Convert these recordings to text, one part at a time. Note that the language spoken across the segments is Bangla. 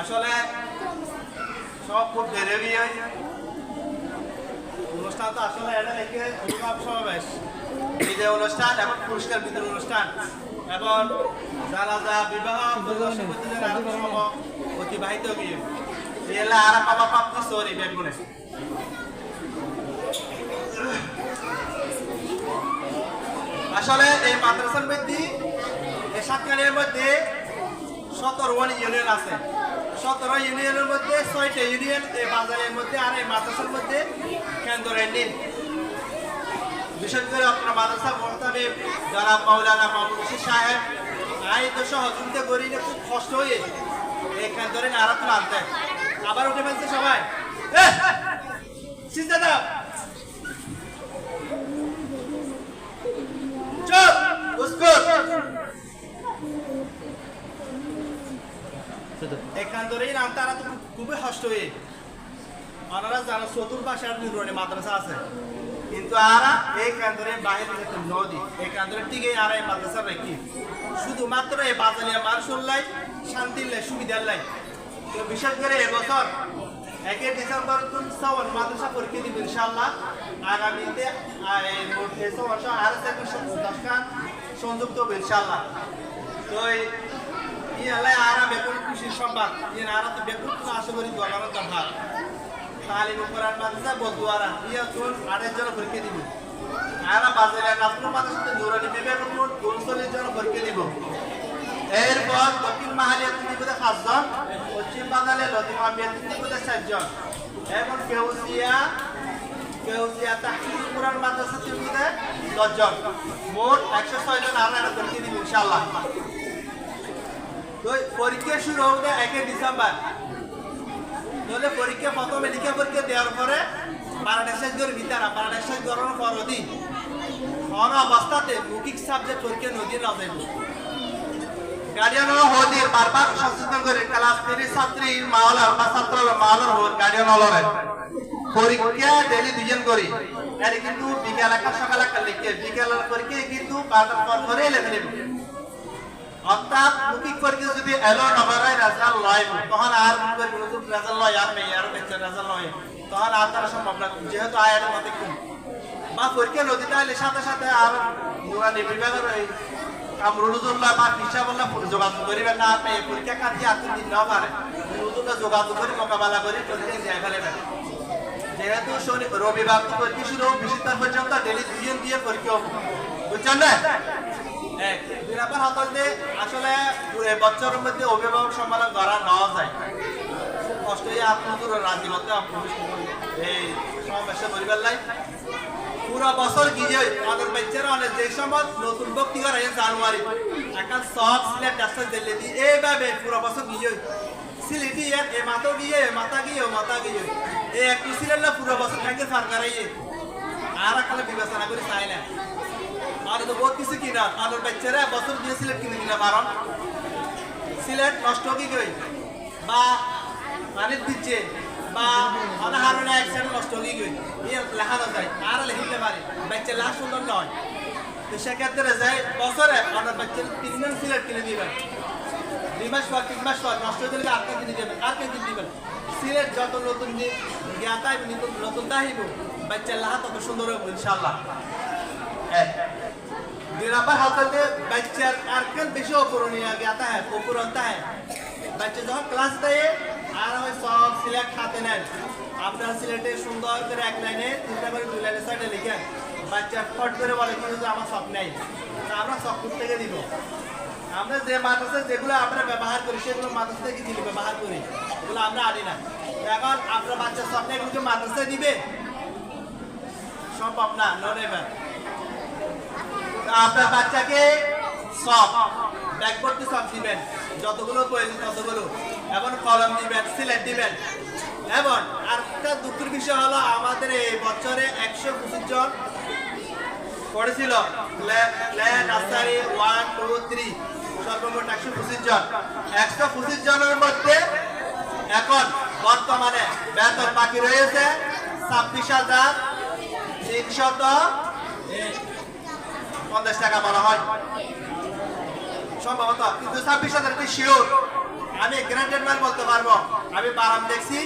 আসলে সব খুব দেরি অনুষ্ঠান তো আসলে এটা দেখে অভিভাবক সমাবেশ। এই যে অনুষ্ঠান এবং পুরস্কার অনুষ্ঠান এবং জানাজা, বিবাহ অতিবাহিত গিয়ে। এলে আর সরি বেগুনে আসলে এই মাদ্রাসার মধ্যে, এই সাতকানের মধ্যে সতেরো ইউনিয়ন আছে। সতেরো ইউনিয়নের মধ্যে ছয়টা ইউনিয়ন এই বাজারের মধ্যে আর এই মাদ্রাসার মধ্যে কেন্দ্রের নিন বিশেষ করে আপনার মাদ্রাসা মহতাবে যারা মাওলানা রশিদ সাহেব, আই তো সহযোগিতা করি না, খুব কষ্ট হয়ে এই কেন্দ্রের আরাত আনতে আবার উঠে ফেলছে সবাই এখান ধরেই নাম তারা তো খুব- খুবই হষ্ট হয়ে। ওনারা যারা চতুর্পাশে আর নির্মাণে মাদ্রাসা আছে। কিন্তু আরা এই কেন্দ্রে বাইরে যেতে নদী এই কেন্দ্রের দিকে আর এই মাদ্রাসা রেখি শুধুমাত্র এই বাজালিয়া মানুষের লাই, শান্তির লাই, সুবিধার লাই। তো বিশেষ করে এবছর একে ডিসেম্বর সাওয়ান মাদ্রাসা পরীক্ষা দিব ইনশাআল্লাহ। আগামীতে আর সংযুক্ত হবে ইনশাআল্লাহ। তো এই ইয়ালাই আরা বেকুন সংবাদ ইয়ে আরা তো বেকুন তো আশা করি দোকানের দরকার। তালিম করার মাদ্রাসা বদুয়ারা ইয়া তুন আড়াই জন পরীক্ষা দিব। আরা বাজারে নাসরুল মাদ্রাসাতে দিব। এরপর দক্ষিণ মাহালিয়া তিনটিপুরে সাতজন পশ্চিম বাঙালি লতিমামিয়া তিনটিপুরে চারজন। এবং কেউসিয়া কেউসিয়া তাহকিল কোরআন মাদ্রাসা তিনটিপুরে দশজন। মোট একশো ছয় জন আর একটা পরীক্ষা দিব ইনশাআল্লাহ। তো পরীক্ষা শুরু হবে একে ডিসেম্বর তাহলে পরীক্ষা প্রথম মেডিকেল পরীক্ষা দেওয়ার পরে করে ভিতরা বারাডেক্সাইজ করার পর অধীন হন অবস্থাতে মৌখিক সাবজেক্ট পরীক্ষা নদী না গার্ডিয়ান হদির বারবার সচেতন করে ক্লাস থ্রি ছাত্রী মাওলার বা ছাত্র মাওলার হোক গার্ডিয়ান হলরে পরীক্ষা ডেলি দুজন করি কিন্তু বিকেল একটা সকাল একটা লিখে। বিকেলের পরীক্ষা কিন্তু বারোটার পর করে লেখে। নেবে অর্থাৎ মুখিক পরীক্ষা যদি এলো নগরাই রেজাল্ট লয় তখন আর মনে করি রেজাল্ট লয়, আর মেয়ে, আর বেচে রেজাল্ট লয়, তখন আর তারা সম্ভব না। যেহেতু আয়ের মতে কম বা পরীক্ষা নদীতে আইলে সাথে সাথে আর নুরানি বিভাগের এই কামরুজুল্লাহ বা কৃষাবল্লাহ যোগাযোগ করিবেন না। আপনি পরীক্ষা কাটিয়ে আপনি দিন নাও পারে যোগাযোগ করে মোকাবেলা করে পরীক্ষা দিয়ে ফেলেবেন। যেহেতু শনি রবিবার পরীক্ষা শুরু বিশিতার পর্যন্ত ডেলি দুজন দিয়ে পরীক্ষা বুঝছেন না দুই নাম্বার মধ্যে অভিভাবক সম্মেলন করা কষ্ট হয়ে আপনাদের রাজি মতে এই সমাবেশে পরিবার নতুন ভক্তি করে জানুয়ারি। এখন সব সিলেট ডাক্তার দিল্লি দিয়ে এইভাবে পুরো বছর গিয়ে এ মাথা গিয়ে মাথা গিয়ে মাথা গিয়ে। এই একটু সিলেট না, পুরো বছর থাকে আর একটা বিবেচনা করে চাই না? আর তো বহুত কিছু কিনা আমার বাচ্চারা বছর দিয়ে সিলেট কিনে কিনা পারন সিলেট নষ্ট কি গই বা পানির দিচ্ছে, বা অনেক হারণে অ্যাক্সিডেন্ট নষ্ট কি গই ইয়ে লেখানো যায় আর লিখতে পারে বাচ্চা লাখ সুন্দর নয় তো সেক্ষেত্রে যাই বছরে আমার বাচ্চার তিনজন সিলেট কিনে দিবেন দুই মাস পর, তিন মাস পর, নষ্ট হয়ে গেলে কে কিনে দেবেন আর কিনে দিবেন সিলেট যত নতুন জ্ঞাত আইব নতুন তাহিব বাচ্চার লাহা তত সুন্দর হবে ইনশাল্লাহ এক दिनाभर हालत में আর কেন বেশি ओपुरनिया गया था है ओपुरनता है। बच्चे যখন ক্লাস দেয় আর ওই সব সিলেক্ট হাতে নেন আপনার সিলেটে সুন্দর করে এক লাইনে তিনটা করে দুই লাইনে সাইডে লিখেন বাচ্চা ফট করে বলে কিন্তু আমার সব নাই আমরা সব থেকে দিব আমরা যে মাদ্রাসা যেগুলো আমরা ব্যবহার করি সেগুলো মাদ্রাসা থেকে দিলে ব্যবহার করি ওগুলো আমরা আনি না এখন আপনার বাচ্চার স্বপ্নে কিন্তু মাদ্রাসায় দিবে সম্ভব না নন এবার আপনার বাচ্চাকে সব ব্যাগ করতে সব দিবেন। যতগুলো প্রয়োজন, ততগুলো। এবং কলম দিবেন, সিলেট দিবেন। এবং আরেকটা দুঃখের বিষয় হলো, আমাদের এই বছরে একশো পঁচিশ জন পড়েছিল। Nursery, one, two, three. সর্বমোট একশো পঁচিশ জন। একশো পঁচিশ জনের মধ্যে এখন বর্তমানে বেতন বাকি রয়েছে ছাব্বিশ হাজার তিনশত পঞ্চাশ টাকা বলা হয়। সম্ভবত কিন্তু ছাব্বিশ হাজার শিওর আমি গ্রান্টেড ম্যান বলতে পারব। আমি বারাম দেখছি।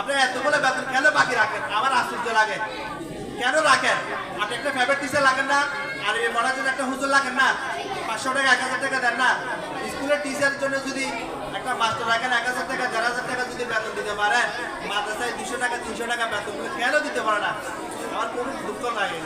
আপনি এতগুলো বেতন কেন বাকি রাখেন? আমার আশ্চর্য লাগে। কেন রাখেন? আপনি একটা ফেভারিট টিচার লাগেন না, আর এই মনে জন্য একটা হুজুর লাগেন না, পাঁচশো টাকা, এক হাজার টাকা দেন না। স্কুলের টিচারের জন্য যদি একটা মাস্টার রাখেন, এক হাজার টাকা, দেড় হাজার টাকা যদি বেতন দিতে পারেন, মাদ্রাসায় দুশো টাকা, তিনশো টাকা বেতন কেন দিতে পারে না? আমার কোনো দুঃখ লাগে